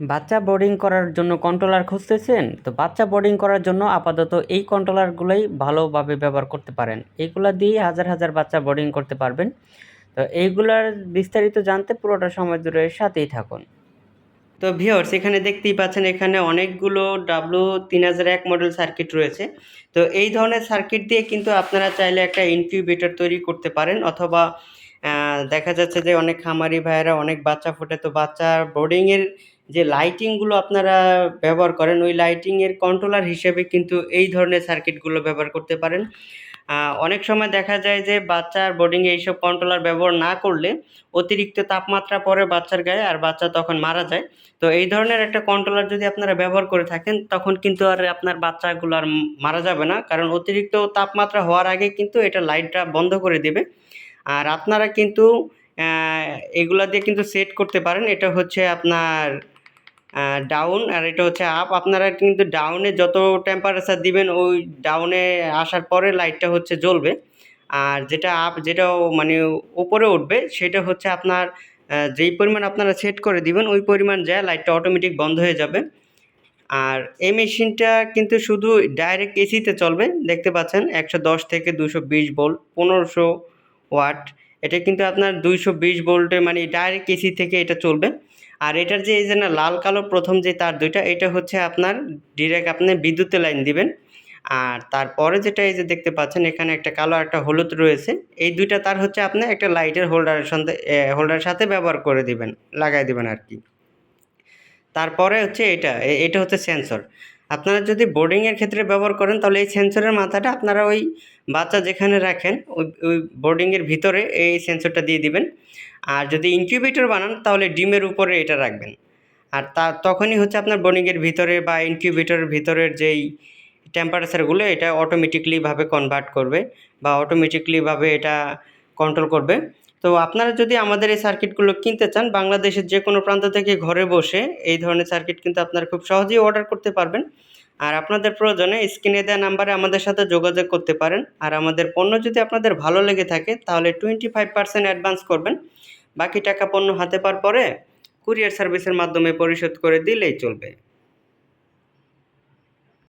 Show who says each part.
Speaker 1: বাচ্চা বোর্ডিং করার জন্য কন্ট্রোলার খুঁজতেছেন? তো বাচ্চা বোর্ডিং করার জন্য আপাতত এই কন্ট্রোলারগুলোই ভালোভাবে ব্যবহার করতে পারেন। এইগুলা দিয়ে হাজার হাজার বাচ্চা বোর্ডিং করতে পারবেন। তো এইগুলার বিস্তারিত জানতে পুরোটা সময় ধরে সাথেই থাকুন। তো ভিওর্স এখানে দেখতেই পাচ্ছেন, এখানে অনেকগুলো ডাব্লু তিন হাজার এক মডেল সার্কিট রয়েছে। তো এই ধরনের সার্কিট দিয়ে কিন্তু আপনারা চাইলে একটা ইনকিউবেটর তৈরি করতে পারেন অথবা দেখা যাচ্ছে যে অনেক খামারি ভাইয়েরা অনেক বাচ্চা ফোটে। তো বাচ্চার বোর্ডিংয়ের যে লাইটিংগুলো আপনারা ব্যবহার করেন, ওই লাইটিংয়ের কন্ট্রোলার হিসেবে কিন্তু এই ধরনের সার্কিটগুলো ব্যবহার করতে পারেন। অনেক সময় দেখা যায় যে বাচ্চার বোর্ডিংয়ে এইসব কন্ট্রোলার ব্যবহার না করলে অতিরিক্ত তাপমাত্রা পড়ে বাচ্চার গায়ে আর বাচ্চা তখন মারা যায়। তো এই ধরনের একটা কন্ট্রোলার যদি আপনারা ব্যবহার করে থাকেন, তখন কিন্তু আর আপনার বাচ্চাগুলো আর মারা যাবে না। কারণ অতিরিক্ত তাপমাত্রা হওয়ার আগে কিন্তু এটা লাইটটা বন্ধ করে দেবে। আর আপনারা কিন্তু এগুলা দিয়ে কিন্তু সেট করতে পারেন। এটা হচ্ছে আপনার ডাউন আর এটা হচ্ছে আপ আপনারা কিন্তু ডাউনে যত টেম্পারেচার দিবেন, ওই ডাউনে আসার পরে লাইটটা হচ্ছে জ্বলবে। আর যেটা আপ যেটা মানে উপরে উঠবে, সেটা হচ্ছে আপনার যেই পরিমাণ আপনারা সেট করে দিবেন, ওই পরিমাণ যায় লাইটটা অটোমেটিক বন্ধ হয়ে যাবে। আর এই মেশিনটা কিন্তু শুধু ডাইরেক্ট এসিতে চলবে, দেখতে পাচ্ছেন? একশো দশ থেকে দুশো বিশ ভোল্ট পনেরোশো ওয়াট এটা কিন্তু আপনার দুইশো বিশ ভোল্টে মানে ডাইরেক্ট এসি থেকে এটা চলবে। আর এটার যে এই যে না, লাল কালো প্রথম যে তার দুইটা, এটা হচ্ছে আপনার ডিরেক্ট আপনি বিদ্যুতের লাইন দিবেন। আর তারপরে যেটা এই যে দেখতে পাচ্ছেন, এখানে একটা কালো একটা হলুদ রয়েছে। এই দুইটা তার হচ্ছে আপনি একটা লাইটের হোল্ডারের সাথে হোল্ডারের সাথে ব্যবহার করে দিবেন, লাগাই দিবেন আর কি। তারপরে হচ্ছে এটা এটা হচ্ছে সেন্সর আপনারা যদি বোর্ডিংয়ের ক্ষেত্রে ব্যবহার করেন, তাহলে এই সেন্সরের মাথাটা আপনারা ওই বাচ্চা যেখানে রাখেন, ওই ওই বোর্ডিংয়ের ভিতরে এই সেন্সরটা দিয়ে দিবেন। আর যদি ইনকিউবেটর বানান, তাহলে ডিমের উপরে এটা রাখবেন। আর তা তখনই হচ্ছে আপনার বোর্ডিংয়ের ভিতরে বা ইনকিউবেটরের ভিতরের যেই টেম্পারেচারগুলো এটা অটোমেটিকলিভাবে কনভার্ট করবে বা অটোমেটিকলিভাবে এটা কন্ট্রোল করবে। তো আপনারা যদি আমাদের এই সার্কিটগুলো কিনতে চান, বাংলাদেশের যে কোনো প্রান্ত থেকে ঘরে বসে এই ধরনের সার্কিট কিন্তু আপনারা খুব সহজেই অর্ডার করতে পারবেন। আর আপনাদের প্রয়োজনে স্ক্রিনে দেওয়া নাম্বারে আমাদের সাথে যোগাযোগ করতে পারেন। আর আমাদের পণ্য যদি আপনাদের ভালো লেগে থাকে, তাহলে টোয়েন্টি ফাইভ পার্সেন্ট অ্যাডভান্স করবেন। বাকি টাকা পণ্য হাতে পাওয়ার পরে কুরিয়ার সার্ভিসের মাধ্যমে পরিশোধ করে দিলেই চলবে।